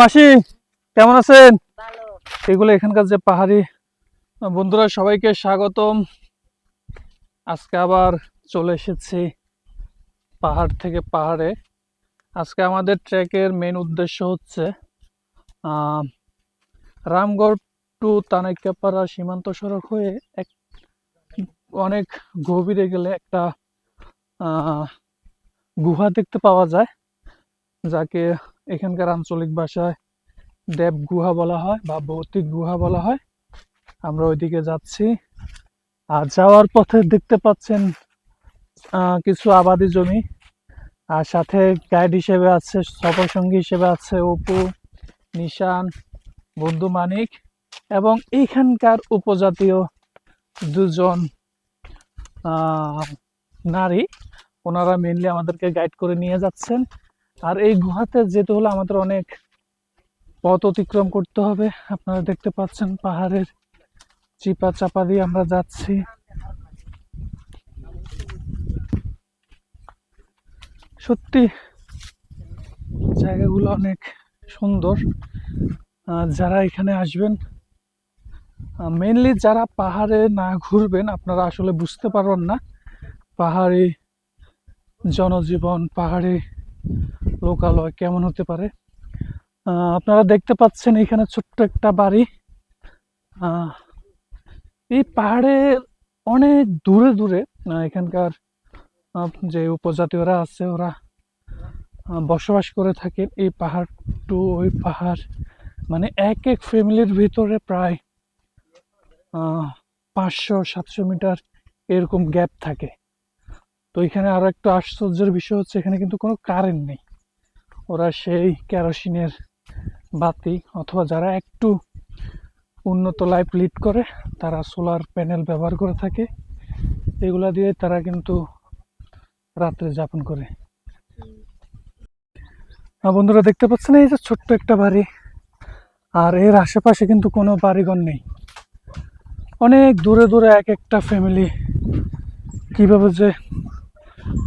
মাসি কেমন আছেন? এগুলো এখানকার যে পাহাড়ি বন্ধুরা সবাইকে স্বাগতম। আজকে আবার চলে এসেছি পাহাড় থেকে পাহাড়ে। আজকে আমাদের ট্রেকের মেন উদ্দেশ্য হচ্ছে রামগড় টু তানাইকাপাড়া সীমান্ত সড়ক হয়ে এক অনেক গভীরে গেলে একটা গুহা দেখতে পাওয়া যায়। যাকে এখানকার আঞ্চলিক ভাষায় দেব গুহা বলা হয় বা ভৌতিক গুহা বলা হয়। আমরা ওইদিকে যাচ্ছি। আর যাওয়ার পথে দেখতে পাচ্ছেন কিছু আবাদি জমি। আর সাথে গাইড হিসেবে আছে সফরসঙ্গী হিসেবে আছে অপু, নিশান, বন্ধু মানিক এবং এইখানকার উপজাতীয় দুজন নারী। ওনারা মেনলি আমাদেরকে গাইড করে নিয়ে যাচ্ছেন। আর এই গুহাতে যেতে হলে আমাদের অনেক পথ অতিক্রম করতে হবে। আপনারা দেখতে পাচ্ছেন পাহাড়ের চিপা চাপা দিয়ে আমরা যাচ্ছি। সত্যি, জায়গাগুলো অনেক সুন্দর। যারা এখানে আসবেন মেনলি যারা পাহাড়ে না ঘুরবেন, আপনারা আসলে বুঝতে পারবেন না। পাহাড়ি জনজীবন, পাহাড়ি লোকালয় কেমন হতে পারে? আপনারা দেখতে পাচ্ছেন এখানে ছোট্ট একটা বাড়ি। এই পাহাড়ের অনেক দূরে দূরে এখানকার যে উপজাতীয়রা আছে ওরা বসবাস করে থাকে। এই পাহাড় টু ওই পাহাড় মানে এক এক ফ্যামিলির ভিতরে প্রায় পাঁচশো, সাতশো মিটার এরকম গ্যাপ থাকে। তো এখানে আরও একটা আশ্চর্যের বিষয় হচ্ছে, এখানে কিন্তু কোনো কারেন্ট নেই। ওরা সেই কেরোসিনের বাতি অথবা যারা একটু উন্নত লাইফ লিড করে, তারা সোলার প্যানেল ব্যবহার করে থাকে। এগুলা দিয়ে তারা কিন্তু রাত্রে যাপন করে। বন্ধুরা দেখতে পাচ্ছেন এই যে ছোট্ট একটা বাড়ি। আর এর আশেপাশে কিন্তু কোনো বাড়িঘর নেই। অনেক দূরে দূরে এক একটা ফ্যামিলি কীভাবে যে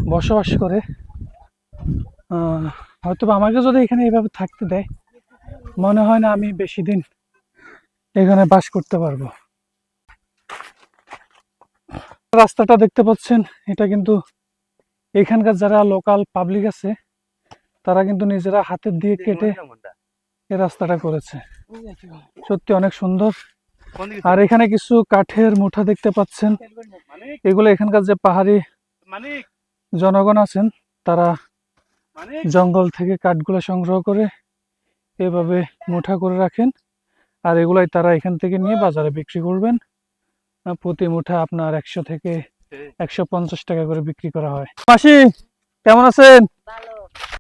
বসবাস করে। হয়তো আমাকে যদি এখানে এইভাবে থাকতে দেয় মনে হয় না আমি বেশি দিন এখানে বাস করতে পারব। রাস্তাটা দেখতে পাচ্ছেন এটা কিন্তু এখানকার যারা লোকাল পাবলিক আছে তারা কিন্তু নিজেরা হাতের দিয়ে কেটে এই রাস্তাটা করেছে। সত্যি অনেক সুন্দর। আর এখানে কিছু কাঠের মুঠা দেখতে পাচ্ছেন। এগুলো এখানকার যে পাহাড়ি জনগণ আছেন তারা জঙ্গল থেকে কাঠগুলো সংগ্রহ করে এভাবে মুঠা করে রাখেন। আর এগুলাই তারা এখান থেকে নিয়ে বাজারে বিক্রি করবেন। প্রতি মুঠা আপনার একশো থেকে একশো পঞ্চাশ টাকা করে বিক্রি করা হয়। মাসি কেমন আছেন? ভালো।